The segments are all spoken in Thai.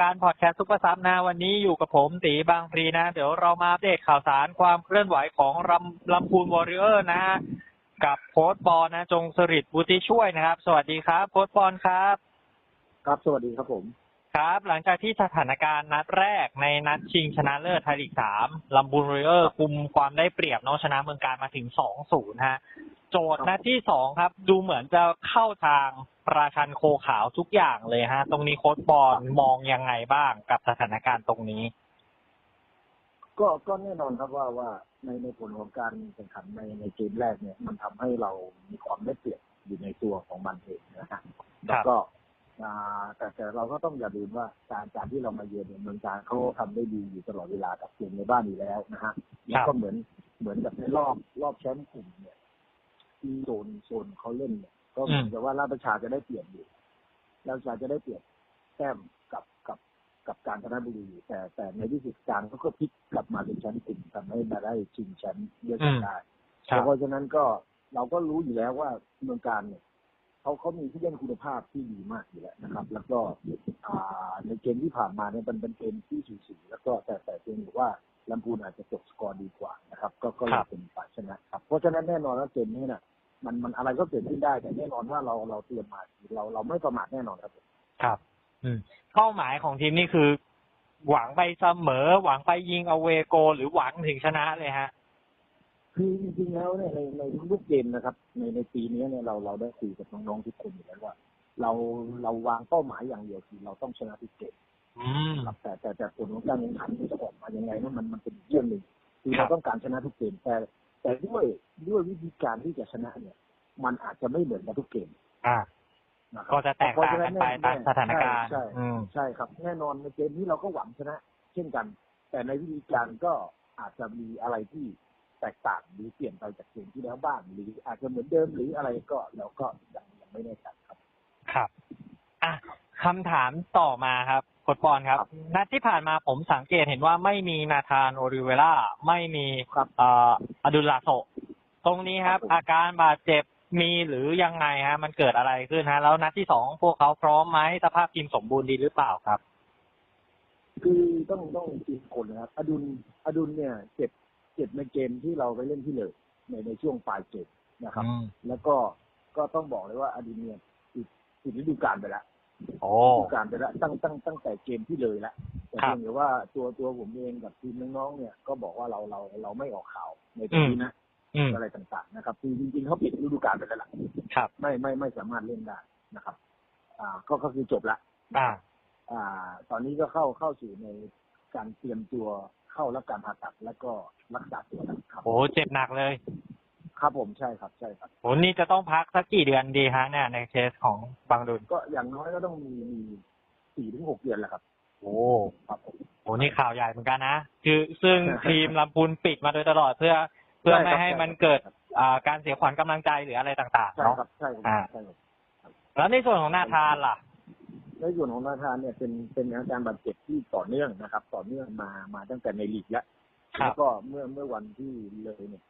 การพอดแคสต์ซุปเปอร์ซับนะวันนี้อยู่กับผมตีบางพลีนะ เดี๋ยวเรามาอัปเดตข่าวสารความเคลื่อนไหวของลำลำพูนวอริเออร์นะฮะกับโค้ชบอลนะ จงสริดบุติช่วยนะครับ สวัสดีครับโค้ชบอลครับ ครับสวัสดีครับผมครับ หลังจากที่สถานการณ์นัดแรกในนัดชิงชนะเลิศไทยลีกสามลำพูนวอริเออร์คุมความได้เปรียบเน้องชนะเมืองการมาถึงสองศูนย์ฮะ โจทย์นัดที่สองครับ ดูเหมือนจะเข้าทาง ราชันโคขาวทุกอย่างเลยฮะ ตรงนี้โค้ชบอลมองยังไงบ้างกับสถานการณ์ตรงนี้ ก็ก็แน่นอนครับว่าว่าในในผลของการแข่งขันในในเกมแรกเนี่ย มันทำให้เรามีความได้เปรียบอยู่ในตัวของมันเองนะฮะแล้วก็อ่าแต่แต่เราก็ต้องอย่าลืมว่าการการที่เรามาเยือนเนี่ยเมืองการเขาทำได้ดีอยู่ตลอดเวลากับเกมในบ้านอยู่แล้วนะฮะแล้วก็เหมือนเหมือนกับในรอบรอบแชมป์กลุ่มเนี่ยที่โซนโซนเขาเล่นเนี่ย ก็เหมือนกับว่าราชประชาจะได้เปรียบอยู่ราชประชาจะได้เปรียบแต้มกับกับกับการชนะบุรี แต่แต่ในที่สุดการเขาก็พลิกกลับมาเป็นแชมป์กลุ่มทำให้มาได้ชิงแชมป์ด้วยกันได้ครับเพราะฉะนั้นก็เราก็รู้อยู่แล้วว่าเมืองการเนี่ยเขาเขามีผู้เล่นคุณภาพที่ดีมากอยู่แล้วนะครับ แล้วก็อ่าในเกมที่ผ่านมาเนี่ยมันเป็นเกมที่สูสีแล้วก็แต่แต่เพียงแต่ว่าลำพูนอาจจะจบสกอร์ดีกว่านะครับ ก็ก็เลยเป็นฝ่ายชนะครับ เพราะฉะนั้นแน่นอนว่าเกมนี้น่ะ มันมันอะไรก็เกิดขึ้นได้ แต่แน่นอนว่าเราเราเตรียมมาเราเราไม่ประมาทแน่นอนครับผมครับ อืมเป้าหมายของทีมนี่คือ หวังไปเสมอ หวังไปยิงเอาเวโก หรือหวังถึงชนะเลยฮะ คือจริงๆแล้วเนี่ยในในทุกๆเกมนะครับ ในในปีนี้เนี่ยเราเราได้คุยกับน้องๆทุกคนอยู่แล้วว่า เราเราวางเป้าหมายอย่างเดียวคือเราต้องชนะทุกเกมอืมครับแต่แต่แต่ผลของการแข่งขันมันจะออกมายังไงนั่นมันมันเป็นอีกเรื่องหนึ่งคือครัเราบต้องการชนะทุกเกมแต่ แต่ด้วยด้วยวิธีการที่จะชนะเนี่ย มันอาจจะไม่เหมือนกันทุกเกมอ่านะครัก็จะแตกต่างกันไปตามสถานการณ์ใช่อืมใช่ครับ แน่นอนในเกมนี้เราก็หวังชนะ เช่นกัน แต่ในวิธีการก็อาจจะมีอะไรที่แตกต่างหรือเปลี่ยนไปจากเกมที่แล้วบ้างหรืออาจจะเหมือนเดิมหรืออะไรก็เราก็ยังยังไม่แน่ใจครับ ครับอะคำถามต่อมาครับ โค้ชบอลครับครับ นัดที่ผ่านมาผมสังเกตเห็นว่าไม่มีนาธานโอริเวล่าไม่มีครับ เอ่ออดุลลาโซตรงนี้ครับครับผมอาการบาดเจ็บมีหรือยังไงฮะ มันเกิดอะไรขึ้นฮะ แล้วนัดที่สองพวกเขาพร้อมไหมสภาพทีมสมบูรณ์ดีหรือเปล่าครับ คือต้องต้องทีมคนนะครับ อดุลอดุลเนี่ยเจ็บเจ็บในเกมที่เราไปเล่นที่เลยในในช่วงปลายเกมนะครับ อืม แล้วก็ก็ต้องบอกเลยว่าอดุลเนี่ยปิดปิดฤดูกาลไปแล้วโอ้ฤ ดูกาลไปแล้วตั้งตั้งตั้งแต่เกมที่เลยแล้วแต่ครับเพียงแต่ว่าตัวตัวผมเองกับทีมน้องๆเนี่ยก็บอกว่าเราเราเราไม่ออกข่าวในตรงนี้นะอืมอะไรต่างๆนะครับคือจริงๆเขาปิดฤดูกาลไปแล้วล่ะครับไม่ไม่ไม่สามารถเล่นได้นะครับ อ่าก็ก็คือจบละอ่า อ่า ตอนนี้ก็เข้าเข้าสู่ในการเตรียมตัวเข้ารับการผ่าตัดแล้วก็รักษาตัวนะครับโอ้เจ็บหนักเลย ครับผมใช่ครับใช่ครับ โหนี่จะต้องพักสักกี่เดือนดีฮะเนี่ยในเคสของบางดุลก็อย่างน้อยก็ต้องมีมีสี่ถึงหกเดือนแหละครับ โอ้ครับผมโหนี่ข่าวใหญ่เหมือนกันนะคือซึ่งทีมลำพูนปิดมาโดยตลอดเพื่อ เพื่อไม่ให้มันเกิดอ่าการเสียขวัญกำลังใจหรืออะไรต่างๆใช่เนาะครับใช่ครับอ่าใช่ครับแล้วในส่วนของนาธานล่ะในส่วนของนาธานเนี่ยเป็นเป็นอาการบาดเจ็บที่ต่อเนื่องนะครับ ต่อเนื่องมามาตั้งแต่ในลีกแล้วครับแล้วก็เมื่อเมื่อวันที่เลยเนี่ย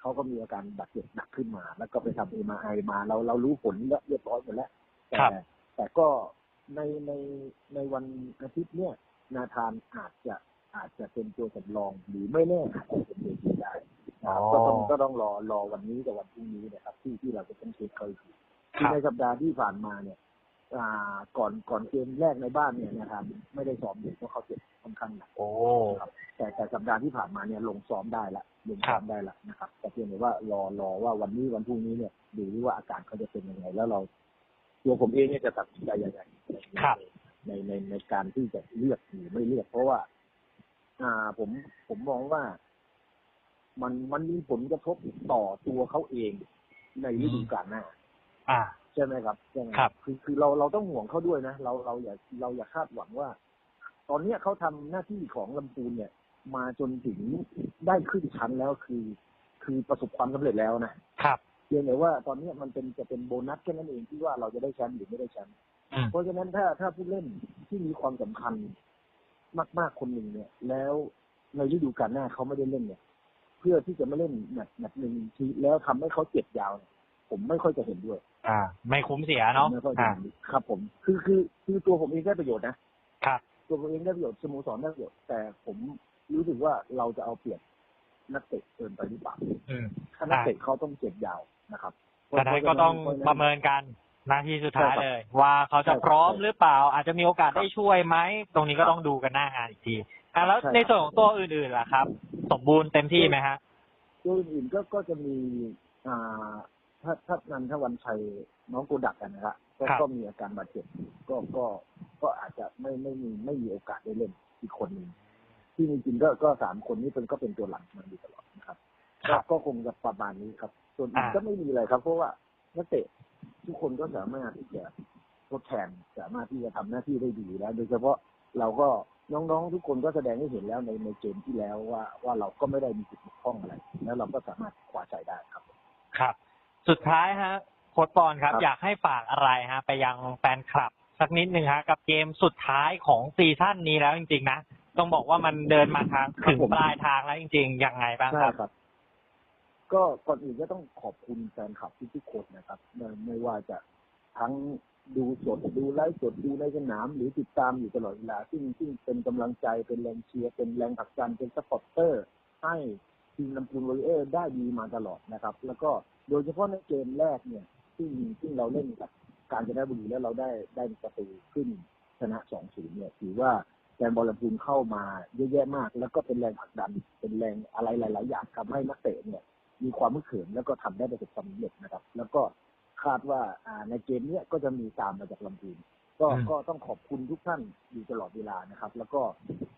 เขาก็มีอาการบาดเจ็บหนักขึ้นมา แล้วก็ไปทำเอ็มไอมาเราเรารู้ผลแล้วเรียบร้อยหมดแล้วแต่ครับแต่ก็ในในในวันอาทิตย์เนี่ยนาธานอาจจะอาจจะเป็นตัวสำรองหรือไม่แน่อาจจะเป็นเดทีได้นะครับก็ต้องก็ต้องรอรอวันนี้กับวันพรุ่งนี้นะครับ ที่ที่เราจะต้องเช็คเขาอีกทีคคือรับในสัปดาห์ที่ผ่านมาเนี่ยอ่า ก่อนก่อนเกมแรกในบ้านเนี่ยนะครับ ไม่ได้ซ้อมเลยเพราะเขาเจ็บค่อนข้างหนักโอ้นะครับแต่แต่สัปดาห์ที่ผ่านมาเนี่ยลงซ้อมได้ละลงซ้อมได้ละนะครับ แต่เพียงแต่ว่ารอรอว่าวันนี้วันพรุ่งนี้เนี่ยดูว่าอาการเขาจะเป็นยังไง แล้วเราตัวผมเองเนี่ยจะตัดสินใจยังไงในครับในในในการที่จะเลือกหรือไม่เลือก เพราะว่า อ่าผมผมมองว่า มันมันมีผลกระทบต่อตัวเขาเองในฤดูกาลหน้า อ่า ใช่ไหมครับใช่ไหมครับ คือคือเราเราต้องห่วงเขาด้วยนะ เราเราอย่าเราอย่าคาดหวังว่า ตอนเนี้ยเขาทำหน้าที่ของลำพูนเนี่ย มาจนถึงได้ขึ้นชั้นแล้วคือ คือประสบความสำเร็จแล้วนะครับเพียงแต่ว่าตอนเนี้ยมันเป็นจะเป็นโบนัสแค่นั้นเองที่ว่าเราจะได้แชมป์หรือไม่ได้แชมป์อืมเพราะฉะนั้นถ้าถ้าผู้เล่นที่มีความสำคัญมากๆคนหนึ่งเนี่ย แล้วในฤดูกาลหน้าเขาไม่ได้เล่นเนี่ย เพื่อที่จะไม่เล่นแมตช์แมตช์หนึ่งทีแล้วทำให้เขาเจ็บยาวเนี่ย ผมไม่ค่อยจะเห็นด้วย อ่า ไม่คุ้มเสียเนาะไม่ค่อยจะอ่าเห็นด้วยครับผม คือคือคือตัวผมเองได้ประโยชน์นะ ครับ ตัวผมเองได้ประโยชน์สโมสรได้ประโยชน์แต่ผมรู้สึกว่าเราจะเอาเปรียบนักเตะเกินไปหรือเปล่าอืม ถ้านักเตะเขาต้องเจ็บยาวนะครับฉะนั้นก็ต้องประเมินกันนาทีสุดท้ายเลย ว่าเขาจะพร้อมหรือเปล่า อาจจะมีโอกาสได้ช่วยไหม ตรงนี้ก็ต้องดูกันหน้างานอีกทีอะแล้วในส่วนของตัวอื่นๆล่ะครับ สมบูรณ์เต็มที่ไหมฮะ ตัวอื่นๆก็ก็จะมีอ่า ถ้าถ้านันทวันชัยน้องโกดักกันนะครับก็ก็มีอาการบาดเจ็บก็ก็ก็อาจจะไม่ไม่มีไม่มีโอกาสได้เล่นอีกคนหนึ่งที่จริงก็ก็สามคนนี้เป็นก็เป็นตัวหลักมาอยู่ตลอดนะครับครัก็บก็คงจะประมาณนี้ครับ ส่วนอื่นก็ไม่มีอะไรครับ เพราะว่านักเตะทุกคนก็สามารถที่จะทดแทนสามารถที่จะทำหน้าที่ได้ดีแล้วโดยเฉพาะเราก็น้องๆทุกคนก็แสดงให้เห็นแล้วในในเกมที่แล้วว่าว่าเราก็ไม่ได้มีจุดบกพร่องอะไร แล้วเราก็สามารถคว้าชัยได้ครับ ครับ สุดท้ายฮะโค้ชปอนครับ ครับ อยากให้ฝากอะไรฮะ ไปยังแฟนคลับ สักนิดหนึ่งฮะ กับเกมสุดท้ายของซีซั่นนี้แล้วจริง ๆ นะ ต้องบอกว่ามันเดินมาทางถึงปลายทางแล้วจริงๆยังไงบ้างคใช่รับ ครับ ก็ก่อนอื่นก็ต้องขอบคุณแฟนคลับทุกๆคนนะครับไม่ไม่ว่าจะทั้งดูสดดูไลฟ์สดดูในสนาม หรือติดตามอยู่ตลอดเวลา ซึ่งซึ่งเป็นกำลังใจเป็นแรงเชียร์เป็นแรงผลักดันเป็นสปอร์ตเตอร์ ให้ทีมลำพูนวอริเออร์ได้ดีมาตลอดนะครับ แล้วก็โดยเฉพาะในเกมแรกเนี่ย ซึ่งซึ่งเราเล่นกับการจนบุรีแล้วเราได้ได้ประตูขึ้นชนะ2-0เนี่ยถือว่าแฟนบอลลำพูนเข้ามาเยอะแยะมาก แล้วก็เป็นแรงผลักดัน เป็นแรงอะไรหลาย ๆ อย่างทำให้นักเตะเนี่ย มีความมึกเขิมแล้วก็ทำได้ประสบความสำเร็จนะครับ แล้วก็คาดว่าอ่าในเกมเนี้ยก็จะมีตามมาจากลำพูนก็อืมก็ต้องขอบคุณทุกท่านอยู่ตลอดเวลานะครับ แล้วก็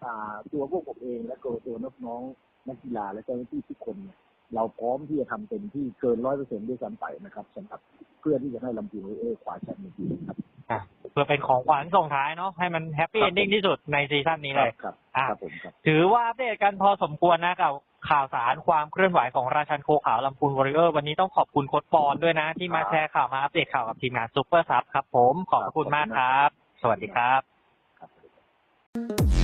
อ่าตัวพวกผมเองและตัวตัวน้องๆนักกีฬาและเจ้าหน้าที่ทุกคนเนี่ย เราพร้อมที่จะทำเต็มที่เกินร้อยเปอร์เซ็นต์ด้วยซ้ำไปนะครับสำหรับเพื่อที่จะให้ลำพูนเอคว้าแชมป์ในปีนี้ครับเพื่อเป็นของขวัญส่งท้ายเนาะให้มันแฮปปี้ครัเอบนดิ้งที่สุดในซีซั่นนี้เลยครับอะครับผมครับ ถือว่าอัปเดตกันพอสมควรนะกับข่าวสารความเคลื่อนไหวของราชันโคขาวลำพูนวอริเออร์วันนี้ต้องขอบคุณโค้ชปอนด้วยนะ ที่มาครับแชร์ข่าวมาอัปเดตข่าวกับทีมงานซูเปอร์ซับครับผมขอบพระคุณมากครับ สวัสดีครับครับ